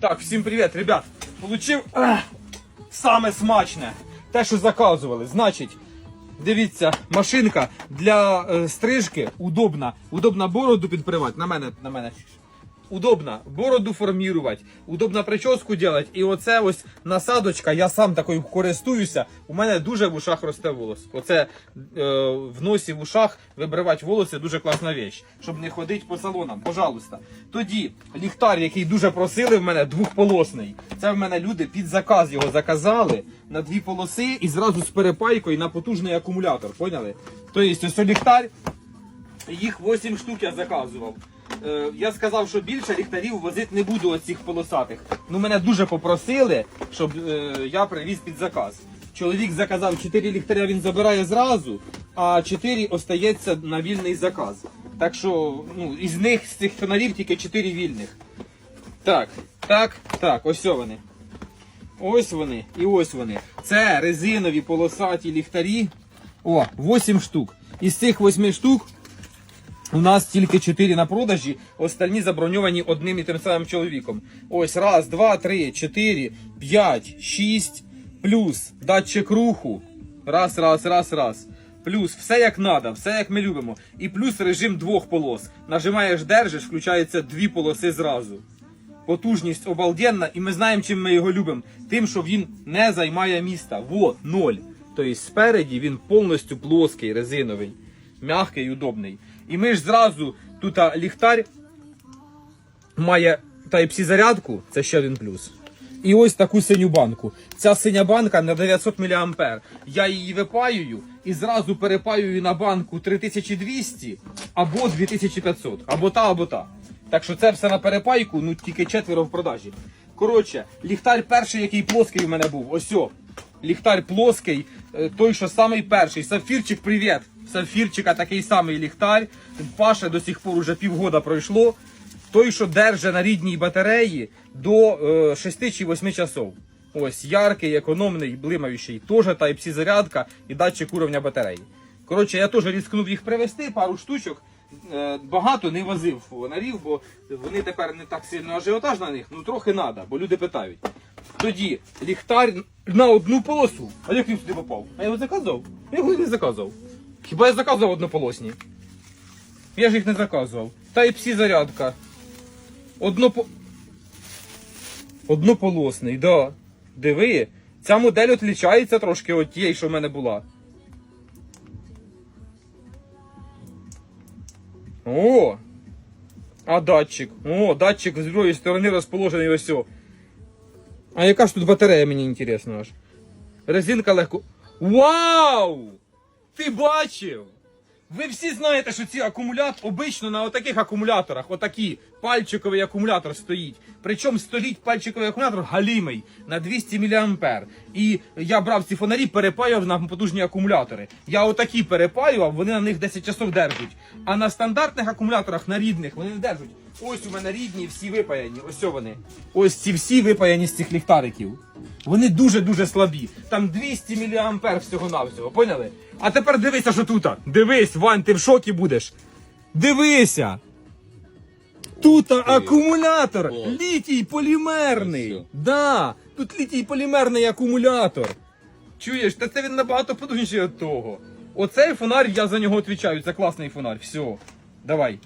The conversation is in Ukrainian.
Так, всім привіт, ребят. Получив саме смачне. Те, що заказували. Значить, дивіться, машинка для е, стрижки удобна. Удобна бороду підпривати. На мене, на мене. Удобно бороду формувати, удобно прическу робити. І оце ось насадочка, я сам такою користуюся. У мене дуже в ушах росте волос. Оце е, в носі в ушах вибривати волосся дуже класна вещь. Щоб не ходити по салонам, пожалуйста. Тоді ліхтар, який дуже просили в мене, двохполосний. Це в мене люди під заказ його заказали на дві полоси і зразу з перепайкою на потужний акумулятор. Поняли? Тобто ось ліхтар, їх 8 штук я заказував. Е, я сказав, що більше ліхтарів возити не буду оцих полосатих. Ну мене дуже попросили, щоб е, я привіз під заказ. Чоловік заказав 4 ліхтаря, він забирає зразу, а 4 остається на вільний заказ. Так що, ну, із них, з цих фонарів, тільки 4 вільних. Так, так, так, ось вони. Ось вони і ось вони. Це резинові полосаті ліхтарі. О, 8 штук. Із цих 8 штук у нас тільки 4 на продажі, остальні заброньовані одним і тим самим чоловіком. Ось раз, два, три, чотири, п'ять, шість, плюс датчик руху. Раз, раз, раз, раз. Плюс все як надо, все як ми любимо. І плюс режим двох полос. Нажимаєш, держиш, включаються дві полоси зразу. Потужність обалденна, і ми знаємо, чим ми його любимо. Тим, що він не займає міста. Во, ноль. Тобто спереді він повністю плоский, резиновий, м'який удобний. І ми ж зразу тут ліхтар має Type-C зарядку, це ще один плюс. І ось таку синю банку. Ця синя банка на 900 мА. Я її випаюю і зразу перепаюю на банку 3200 або 2500, або та, або та. Так що це все на перепайку, ну тільки четверо в продажі. Коротше, ліхтар перший, який плоский у мене був. Ось о. Ліхтар плоский, е, той, що самий перший. Сапфірчик, привіт! Сапфірчика такий самий ліхтар. Паша до сих пор уже півгода пройшло. Той, що держить на рідній батареї до е, 6 чи 8 часов. Ось яркий, економний, блимаючий. Теж Type-C зарядка і датчик уровня батареї. Коротше, я теж ризикнув їх привезти, пару штучок. Е, багато не возив фонарів, бо вони тепер не так сильно ажіотаж на них, ну трохи треба, бо люди питають. Тоді ліхтар на одну полосу. А як він сюди попав? А я його заказував? Я його не заказував. Хіба я заказував однополосні? Я ж їх не заказував. Type-C зарядка. Однопо... Однополосний, да. Диви. Ця модель відрізняється трошки від тієї, що в мене була. О! А датчик. О, датчик з другої сторони розположений ось. о. А яка ж тут батарея, мені інтересно аж. Резинка легко. Вау! Ти бачив? Ви всі знаєте, що ці акумулятори обично на отаких акумуляторах, отакі пальчиковий акумулятор стоїть. Причому стоїть пальчиковий акумулятор галімий на 200 мА. І я брав ці фонарі, перепаював на потужні акумулятори. Я отакі перепаював, вони на них 10 часов держать. А на стандартних акумуляторах, на рідних, вони не держать. Ось у мене рідні, всі випаяні. Ось о вони. Ось ці всі випаяні з цих ліхтариків. Вони дуже-дуже слабі. Там 200 мА всього-навсього, поняли? А тепер дивися, що тут. Дивись, Вань, ти в шокі будеш. Дивися. Тут акумулятор. Літій полімерний. Да, тут літій полімерний акумулятор. Чуєш, та це він набагато потужніший від того. Оцей фонарь, я за нього відповідаю. Це класний фонарь. Все. Давай.